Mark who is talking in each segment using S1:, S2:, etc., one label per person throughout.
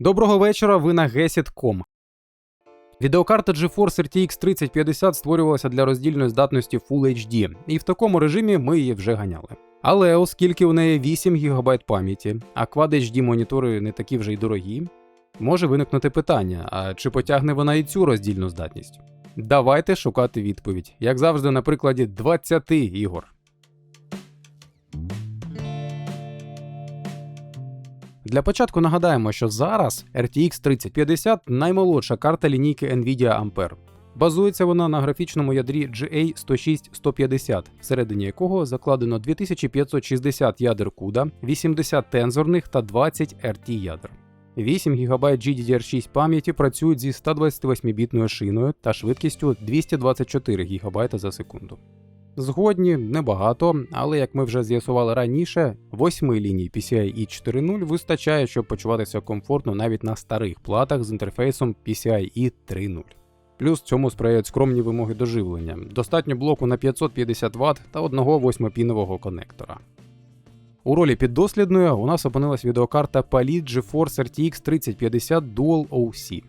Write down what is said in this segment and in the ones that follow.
S1: Доброго вечора, ви на Gesit.com. Відеокарта GeForce RTX 3050 створювалася для роздільної здатності Full HD, і в такому режимі ми її вже ганяли. Але оскільки у неї 8 ГБ пам'яті, а Quad HD монітори не такі вже й дорогі, може виникнути питання: а чи потягне вона і цю роздільну здатність? Давайте шукати відповідь, як завжди, на прикладі 20 ігор. Для початку нагадаємо, що зараз RTX 3050 наймолодша карта лінійки Nvidia Ampere. Базується вона на графічному ядрі GA106150, всередині якого закладено 2560 ядер CUDA, 80 тензорних та 20 RT ядер. 8 ГБ GDDR6 пам'яті працюють зі 128-бітною шиною та швидкістю 224 ГБ за секунду. Згодні небагато, але як ми вже з'ясували раніше, восьми ліній PCIe 4.0 вистачає, щоб почуватися комфортно навіть на старих платах з інтерфейсом PCIe 3.0. Плюс цьому сприяють скромні вимоги до живлення. Достатньо блоку на 550 Вт та одного восьмипінового конектора. У ролі піддослідної у нас опинилась відеокарта Palit GeForce RTX 3050 Dual OC.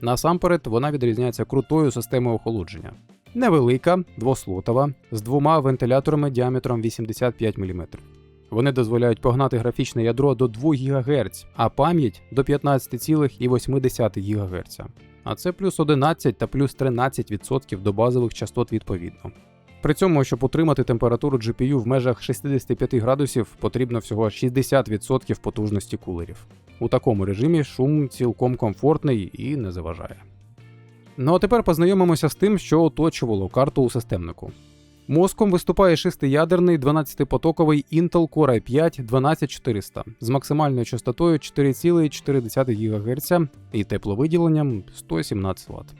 S1: Насамперед, вона відрізняється крутою системою охолодження. Невелика, двослотова, з двома вентиляторами діаметром 85 мм. Вони дозволяють погнати графічне ядро до 2 ГГц, а пам'ять до 15,8 ГГц. А це плюс 11 та плюс 13% до базових частот відповідно. При цьому, щоб утримати температуру GPU в межах 65 градусів, потрібно всього 60% потужності кулерів. У такому режимі шум цілком комфортний і не заважає. Ну а тепер познайомимося з тим, що оточувало карту у системнику. Мозком виступає шестиядерний 12-потоковий Intel Core i5 12400 з максимальною частотою 4,4 ГГц і тепловиділенням 117 Вт.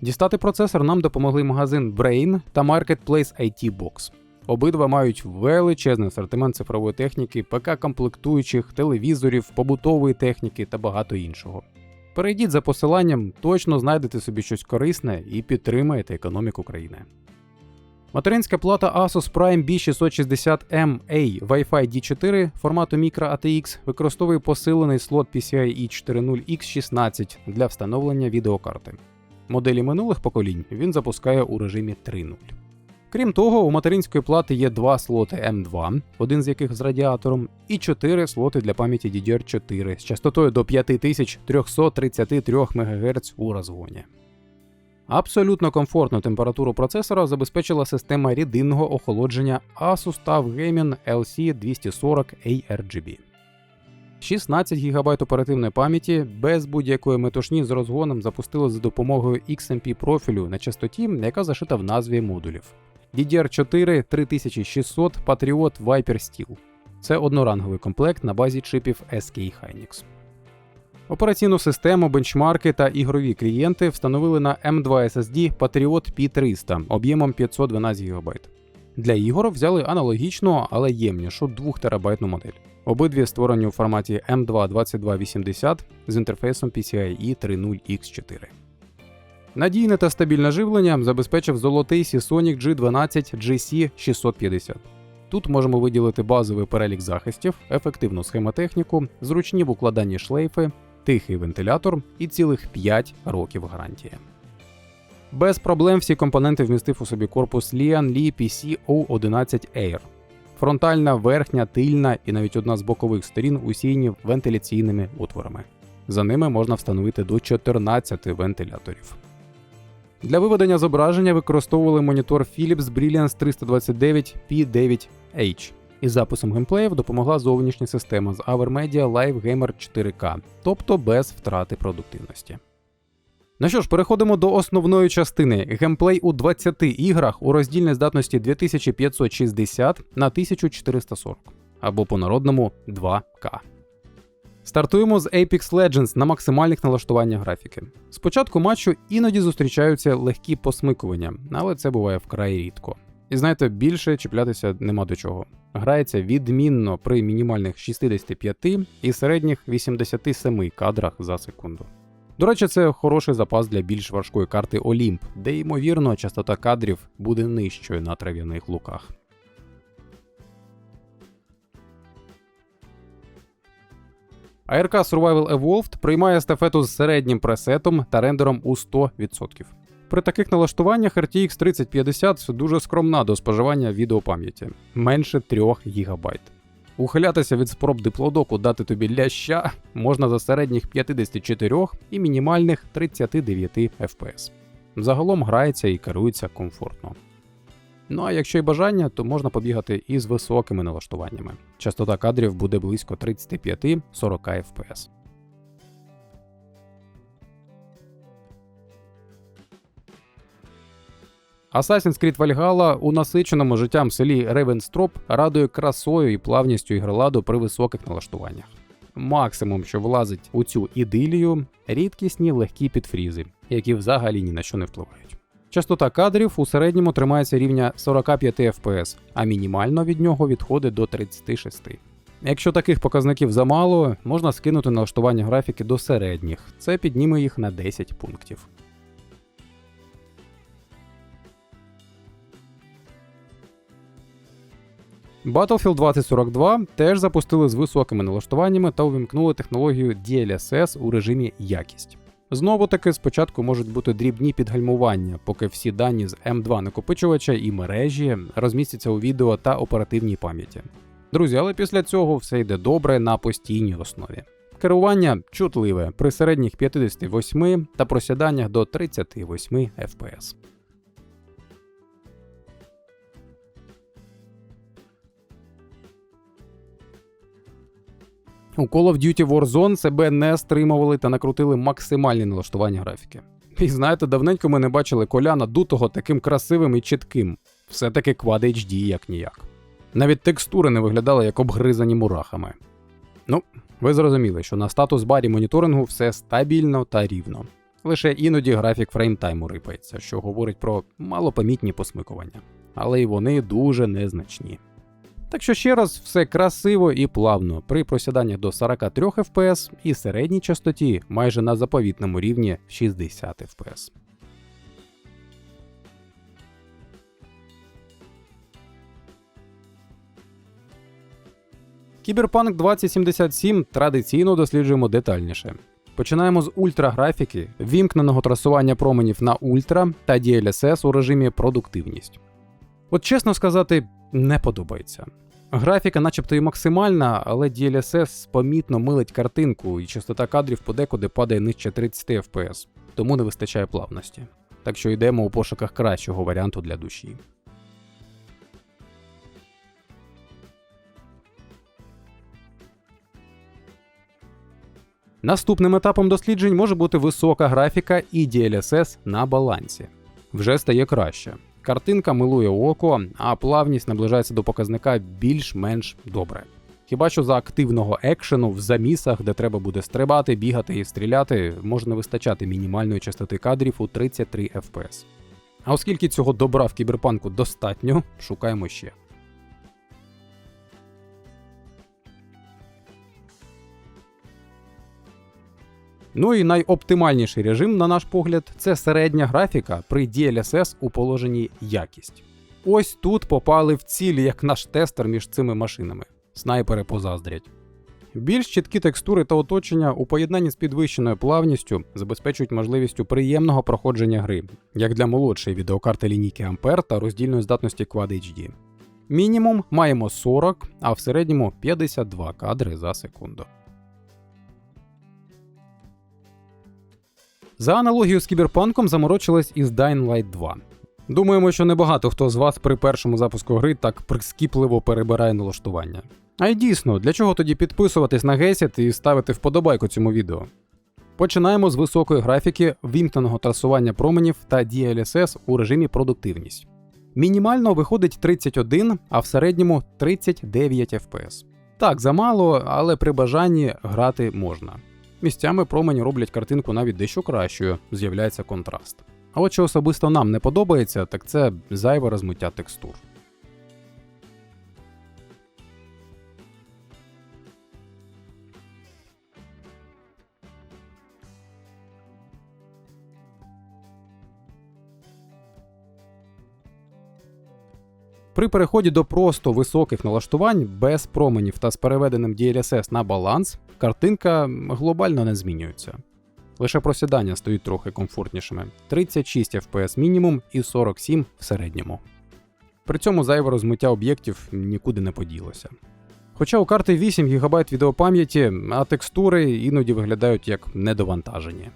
S1: Дістати процесор нам допомогли магазин Brain та Marketplace IT Box. Обидва мають величезний асортимент цифрової техніки, ПК-комплектуючих, телевізорів, побутової техніки та багато іншого. Перейдіть за посиланням, точно знайдете собі щось корисне і підтримаєте економіку країни. Материнська плата Asus Prime B660MA Wi-Fi D4 формату Micro ATX використовує посилений слот PCIe 4.0 X16 для встановлення відеокарти. Моделі минулих поколінь він запускає у режимі 3.0. Крім того, у материнської плати є два слоти M2, один з яких з радіатором, і чотири слоти для пам'яті DDR4 з частотою до 5333 МГц у розгоні. Абсолютно комфортну температуру процесора забезпечила система рідинного охолодження Asus TUF Gaming LC240 ARGB. 16 ГБ оперативної пам'яті без будь-якої метушні з розгоном запустили за допомогою XMP профілю на частоті, яка зашита в назві модулів. DDR4 3600 Patriot Viper Steel. Це одноранговий комплект на базі чипів SK Hynix. Операційну систему, бенчмарки та ігрові клієнти встановили на M2 SSD Patriot P300 об'ємом 512 ГБ. Для ігор взяли аналогічну, але ємнішу 2 терабайтну модель. Обидві створені у форматі M2 2280 з інтерфейсом PCIe 3.0 X4. Надійне та стабільне живлення забезпечив золотий Seasonic G12 GC650. Тут можемо виділити базовий перелік захистів, ефективну схемотехніку, зручні в укладанні шлейфи, тихий вентилятор і цілих 5 років гарантії. Без проблем всі компоненти вмістив у собі корпус Lian Li PC O11 Air. Фронтальна, верхня, тильна і навіть одна з бокових сторін усіяні вентиляційними отворами. За ними можна встановити до 14 вентиляторів. Для виведення зображення використовували монітор Philips Brilliance 329 P9H. Із записом геймплеїв допомогла зовнішня система з AverMedia Live Gamer 4K, тобто без втрати продуктивності. Ну що ж, переходимо до основної частини. Геймплей у 20 іграх у роздільній здатності 2560 на 1440 або по народному 2К. Стартуємо з Apex Legends на максимальних налаштуваннях графіки. Спочатку матчу іноді зустрічаються легкі посмикування, але це буває вкрай рідко. І знаєте, більше чіплятися нема до чого. Грається відмінно при мінімальних 65 і середніх 87 кадрах за секунду. До речі, це хороший запас для більш важкої карти Olymp, де ймовірно частота кадрів буде нижчою на трав'яних луках. ARK Survival Evolved приймає естафету з середнім пресетом та рендером у 100%. При таких налаштуваннях RTX 3050 дуже скромна до споживання відеопам'яті менше 3 ГБ. Ухилятися від спроб диплодоку дати тобі ляща можна за середніх 54 і мінімальних 39 FPS. Загалом грається і керується комфортно. Ну а якщо й бажання, то можна побігати і з високими налаштуваннями. Частота кадрів буде близько 35-40 FPS. Assassin's Creed Valhalla у насиченому життям селі Ревенстроп радує красою і плавністю ігроладу при високих налаштуваннях. Максимум, що влазить у цю ідилію, рідкісні легкі підфрізи, які взагалі ні на що не впливають. Частота кадрів у середньому тримається рівня 45 FPS, а мінімально від нього відходить до 36. Якщо таких показників замало, можна скинути налаштування графіки до середніх, це підніме їх на 10 пунктів. Battlefield 2042 теж запустили з високими налаштуваннями та увімкнули технологію DLSS у режимі якість. Знову таки, спочатку можуть бути дрібні підгальмування, поки всі дані з М2 накопичувача і мережі розмістяться у відео та оперативній пам'яті. Друзі, але після цього все йде добре на постійній основі. Керування чутливе при середніх 58 та просіданнях до 38 FPS. У Call of Duty Warzone себе не стримували та накрутили максимальні налаштування графіки. І знаєте, давненько ми не бачили коляна дутого таким красивим і чітким. Все-таки Quad HD як ніяк. Навіть текстури не виглядали як обгризані мурахами. Ну, ви зрозуміли, що на статус барі моніторингу все стабільно та рівно. Лише іноді графік фреймтайму рипається, що говорить про малопомітні посмикування. Але й вони дуже незначні. Так що ще раз все красиво і плавно при просіданнях до 43 FPS і середній частоті майже на заповітному рівні 60 FPS. Кіберпанк 2077 традиційно досліджуємо детальніше. Починаємо з ультраграфіки, вімкненого трасування променів на ультра та DLSS у режимі продуктивність. От чесно сказати, не подобається. Графіка, начебто, і максимальна, але DLSS помітно милить картинку, і частота кадрів подекуди падає нижче 30 FPS, тому не вистачає плавності. Так що йдемо у пошуках кращого варіанту для душі. Наступним етапом досліджень може бути висока графіка і DLSS на балансі. Вже стає краще. Картинка милує око, а плавність наближається до показника більш-менш добре. Хіба що за активного екшену в замісах, де треба буде стрибати, бігати і стріляти, можна вистачати мінімальної частоти кадрів у 33 FPS. А оскільки цього добра в кіберпанку достатньо, шукаємо ще. Ну і найоптимальніший режим, на наш погляд, це середня графіка при DLSS у положенні якість. Ось тут попали в цілі, як наш тестер між цими машинами. Снайпери позаздрять. Більш чіткі текстури та оточення у поєднанні з підвищеною плавністю забезпечують можливістю приємного проходження гри, як для молодшої відеокарти лінійки Ampere та роздільної здатності Quad HD. Мінімум маємо 40, а в середньому 52 кадри за секунду. За аналогію з кіберпанком заморочились із Dying Light 2. Думаємо, що небагато хто з вас при першому запуску гри так прискіпливо перебирає налаштування. А й дійсно, для чого тоді підписуватись на Гесіт і ставити вподобайку цьому відео? Починаємо з високої графіки, вімкненого трасування променів та DLSS у режимі продуктивність. Мінімально виходить 31, а в середньому 39 FPS. Так, замало, але при бажанні грати можна. Місцями промені роблять картинку навіть дещо кращою, з'являється контраст. А от що особисто нам не подобається, так це зайве розмиття текстур. При переході до просто високих налаштувань без променів та з переведеним DLSS на баланс, картинка глобально не змінюється. Лише просідання стають трохи комфортнішими 36 FPS мінімум і 47 в середньому. При цьому зайве розмиття об'єктів нікуди не поділося. Хоча у карти 8 ГБ відеопам'яті, а текстури іноді виглядають як недовантажені.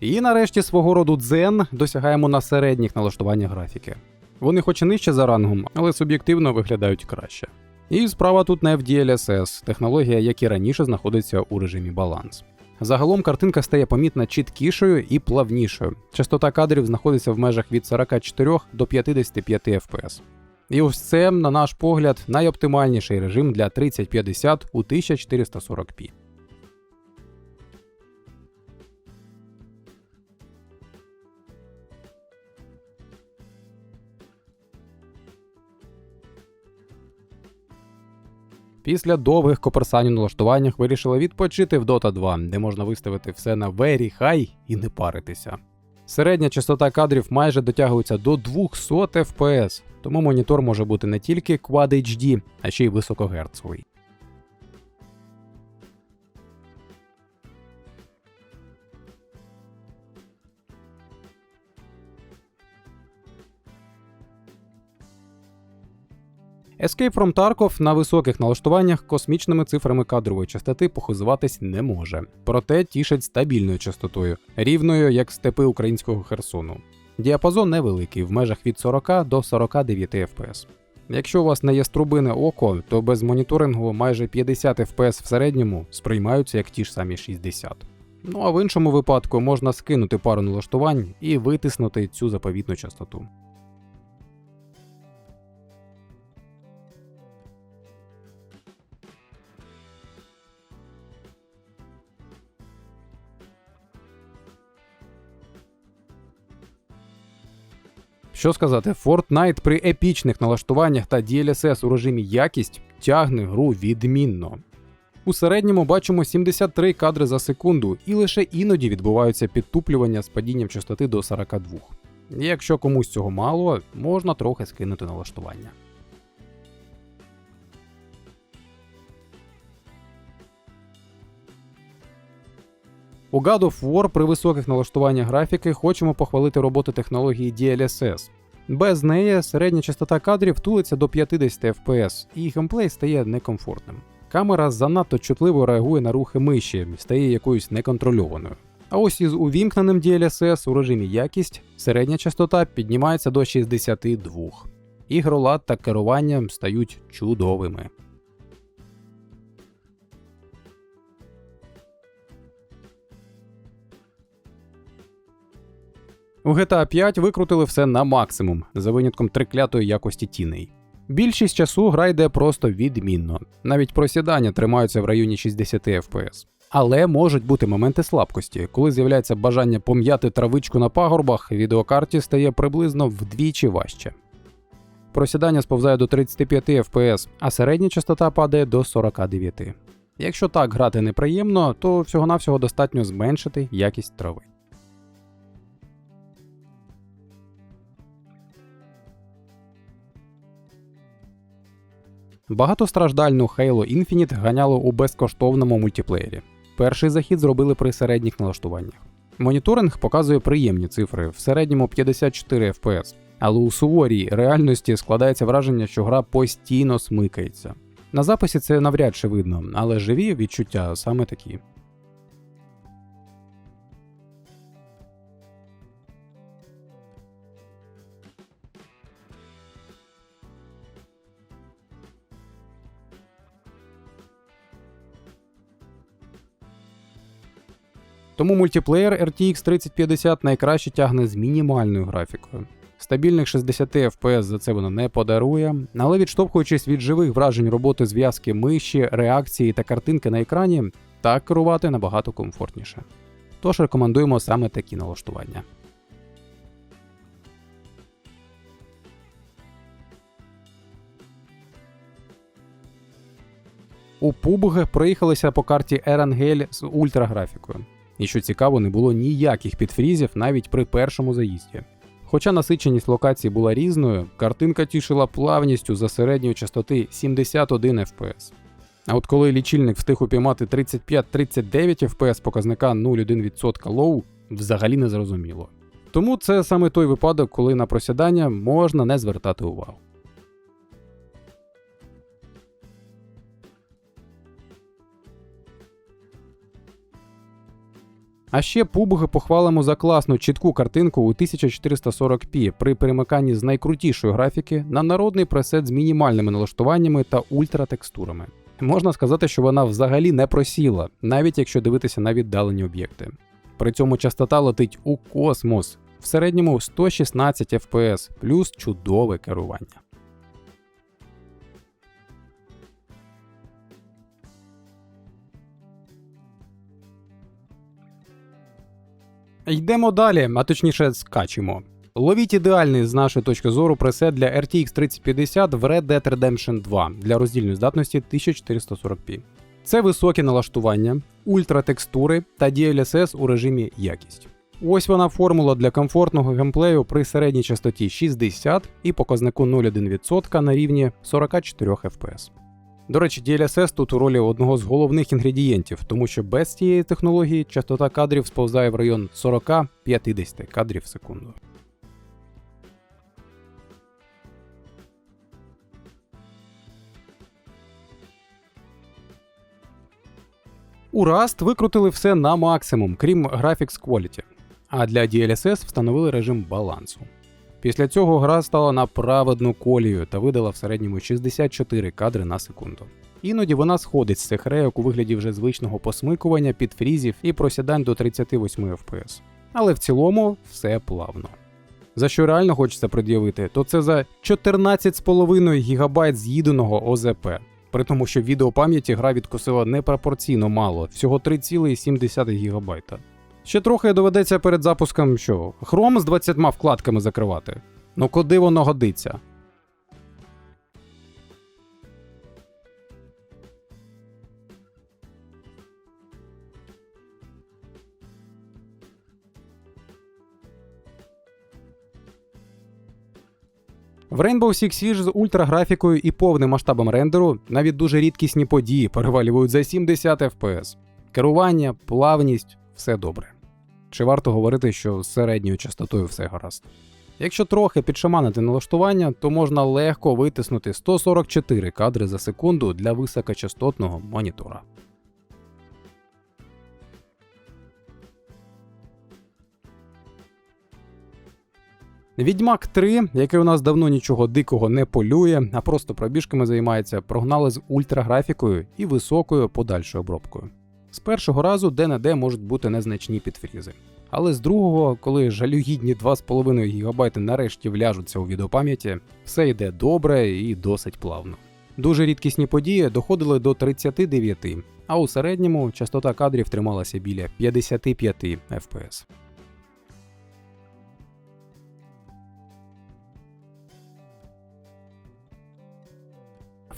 S1: І нарешті свого роду дзен досягаємо на середніх налаштуваннях графіки. Вони хоч і нижче за рангом, але суб'єктивно виглядають краще. І справа тут не в DLSS, технологія, як і раніше знаходиться у режимі баланс. Загалом картинка стає помітно чіткішою і плавнішою. Частота кадрів знаходиться в межах від 44 до 55 FPS. І ось це, на наш погляд, найоптимальніший режим для 3050 у 1440p. Після довгих коперсань налаштуваннях вирішила відпочити в Dota 2, де можна виставити все на very high і не паритися. Середня частота кадрів майже дотягується до 200 FPS, тому монітор може бути не тільки Quad HD, а ще й високогерцовий. Escape from Tarkov на високих налаштуваннях космічними цифрами кадрової частоти похизуватись не може, проте тішить стабільною частотою, рівною як степи українського Херсону. Діапазон невеликий, в межах від 40 до 49 FPS. Якщо у вас не є струбине око, то без моніторингу майже 50 FPS в середньому сприймаються як ті ж самі 60. Ну а в іншому випадку можна скинути пару налаштувань і витиснути цю заповітну частоту. Що сказати, Fortnite при епічних налаштуваннях та DLSS у режимі якість тягне гру відмінно. У середньому бачимо 73 кадри за секунду, і лише іноді відбуваються підтуплювання з падінням частоти до 42. Якщо комусь цього мало, можна трохи скинути налаштування. У God of War при високих налаштуваннях графіки хочемо похвалити роботу технології DLSS. Без неї середня частота кадрів тулиться до 50 FPS, і геймплей стає некомфортним. Камера занадто чутливо реагує на рухи миші, стає якоюсь неконтрольованою. А ось із увімкненим DLSS у режимі якість середня частота піднімається до 62. Ігролад та керування стають чудовими. У GTA 5 викрутили все на максимум, за винятком триклятої якості тіней. Більшість часу гра йде просто відмінно, навіть просідання тримаються в районі 60 FPS. Але можуть бути моменти слабкості, коли з'являється бажання пом'яти травичку на пагорбах, відеокарті стає приблизно вдвічі важче. Просідання сповзає до 35 FPS, а середня частота падає до 49. Якщо так грати неприємно, то всього-навсього достатньо зменшити якість трави. Багатостраждальну Halo Infinite ганяло у безкоштовному мультиплеєрі. Перший захід зробили при середніх налаштуваннях. Моніторинг показує приємні цифри, в середньому 54 FPS, але у суворій реальності складається враження, що гра постійно смикається. На записі це навряд чи видно, але живі відчуття саме такі. Тому мультиплеєр RTX 3050 найкраще тягне з мінімальною графікою. Стабільних 60 FPS за це воно не подарує, але відштовхуючись від живих вражень роботи зв'язки миші, реакції та картинки на екрані, так керувати набагато комфортніше. Тож рекомендуємо саме такі налаштування. У PUBG проїхалися по карті Ерангель з ультраграфікою. І що цікаво, не було ніяких підфрізів навіть при першому заїзді. Хоча насиченість локацій була різною, картинка тішила плавністю за середньої частоти 71 FPS. А от коли лічильник встиг упіймати 35-39 FPS показника 0,1% лоу, взагалі не зрозуміло. Тому це саме той випадок, коли на просідання можна не звертати увагу. А ще PUBG похвалимо за класну чітку картинку у 1440p при перемиканні з найкрутішої графіки на народний пресет з мінімальними налаштуваннями та ультратекстурами. Можна сказати, що вона взагалі не просіла, навіть якщо дивитися на віддалені об'єкти. При цьому частота летить у космос в середньому 116 FPS плюс чудове керування. Йдемо далі, а точніше скачемо. Ловіть ідеальний з нашої точки зору пресет для RTX 3050 в Red Dead Redemption 2 для роздільної здатності 1440p. Це високі налаштування, ультратекстури та DLSS у режимі якість. Ось вона формула для комфортного геймплею при середній частоті 60 і показнику 0,1% на рівні 44 FPS. До речі, DLSS тут у ролі одного з головних інгредієнтів, тому що без цієї технології частота кадрів сповзає в район 40-50 кадрів в секунду. У Rust викрутили все на максимум, крім Graphics Quality, а для DLSS встановили режим балансу. Після цього гра стала на праведну колію та видала в середньому 64 кадри на секунду. Іноді вона сходить з цих рейок у вигляді вже звичного посмикування, підфрізів і просідань до 38 FPS. Але в цілому все плавно. За що реально хочеться пред'явити, то це за 14,5 ГБ з'їденого ОЗП. При тому, що відеопам'яті гра відкусила непропорційно мало, всього 3,7 ГБ. Ще трохи доведеться перед запуском що? Chrome з 20 вкладками закривати. Ну куди воно годиться? В Rainbow Six Siege з ультраграфікою і повним масштабом рендеру навіть дуже рідкісні події перевалюють за 70 FPS. Керування, плавність все добре. Чи варто говорити, що з середньою частотою все гаразд? Якщо трохи підшаманити налаштування, то можна легко витиснути 144 кадри за секунду для високочастотного монітора. Відьмак 3, який у нас давно нічого дикого не полює, а просто пробіжками займається, прогнали з ультраграфікою і високою подальшою обробкою. З першого разу де-не-де можуть бути незначні підфрізи. Але з другого, коли жалюгідні 2,5 ГБ нарешті вляжуться у відеопам'яті, все йде добре і досить плавно. Дуже рідкісні події доходили до 39, а у середньому частота кадрів трималася біля 55 FPS.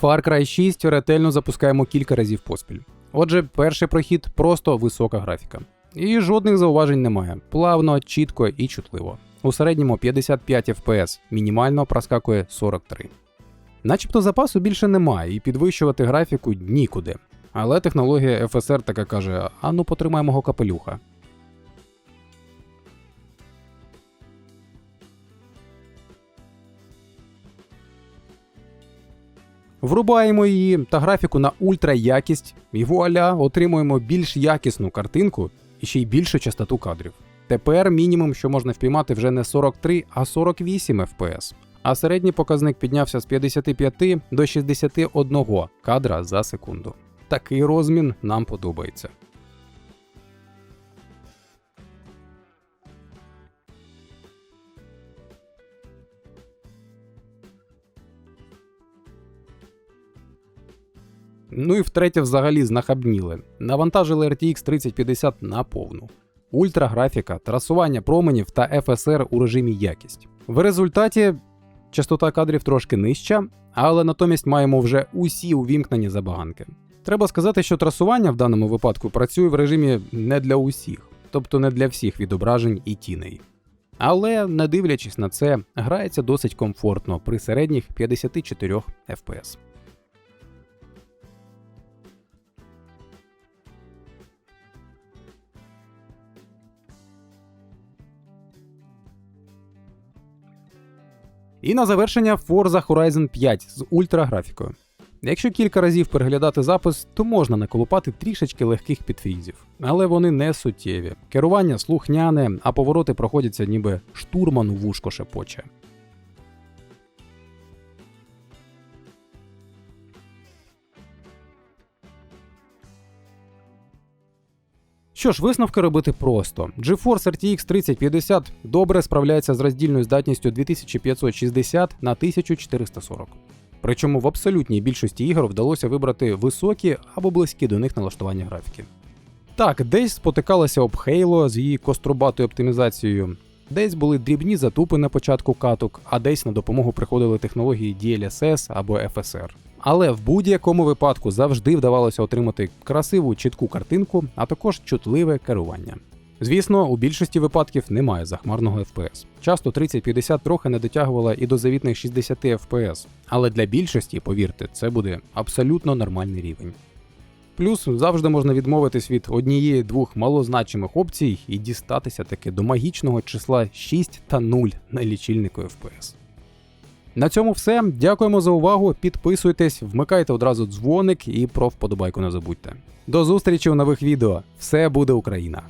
S1: Far Cry 6 ретельно запускаємо кілька разів поспіль. Отже, перший прохід просто висока графіка. І жодних зауважень немає. Плавно, чітко і чутливо. У середньому 55 FPS, мінімально проскакує 43. Начебто запасу більше немає, і підвищувати графіку нікуди. Але технологія FSR така каже: а ну потримай мого капелюха. Врубаємо її та графіку на ультра якість, і вуаля, отримуємо більш якісну картинку і ще й більшу частоту кадрів. Тепер мінімум, що можна впіймати вже не 43, а 48 FPS. А середній показник піднявся з 55 до 61 кадра за секунду. Такий розмін нам подобається. Ну і втретє, взагалі знахабніли. Навантажили RTX 3050 на повну. Ультраграфіка, трасування променів та FSR у режимі якість. В результаті частота кадрів трошки нижча, але натомість маємо вже усі увімкнені забаганки. Треба сказати, що трасування в даному випадку працює в режимі не для усіх. тобто не для всіх відображень і тіней. Але, не дивлячись на це, грається досить комфортно при середніх 54 FPS. І на завершення Forza Horizon 5 з ультраграфікою. Якщо кілька разів переглядати запис, то можна наколупати трішечки легких підфрізів, але вони не суттєві. Керування слухняне, а повороти проходяться ніби штурман у вушко шепоче. Що ж, висновки робити просто. GeForce RTX 3050 добре справляється з роздільною здатністю 2560 на 1440. Причому в абсолютній більшості ігор вдалося вибрати високі або близькі до них налаштування графіки. Так, десь спотикалася об Halo з її кострубатою оптимізацією, десь були дрібні затупи на початку каток, а десь на допомогу приходили технології DLSS або FSR. Але в будь-якому випадку завжди вдавалося отримати красиву чітку картинку, а також чутливе керування. Звісно, у більшості випадків немає захмарного FPS. Часто 3050 трохи не дотягувала і до завітних 60 FPS, але для більшості, повірте, це буде абсолютно нормальний рівень. Плюс завжди можна відмовитись від однієї-двох малозначимих опцій і дістатися таки до магічного числа 6 та 0 на лічильнику FPS. На цьому все. Дякуємо за увагу. Підписуйтесь, вмикайте одразу дзвоник і про вподобайку не забудьте. До зустрічі у нових відео. Все буде Україна!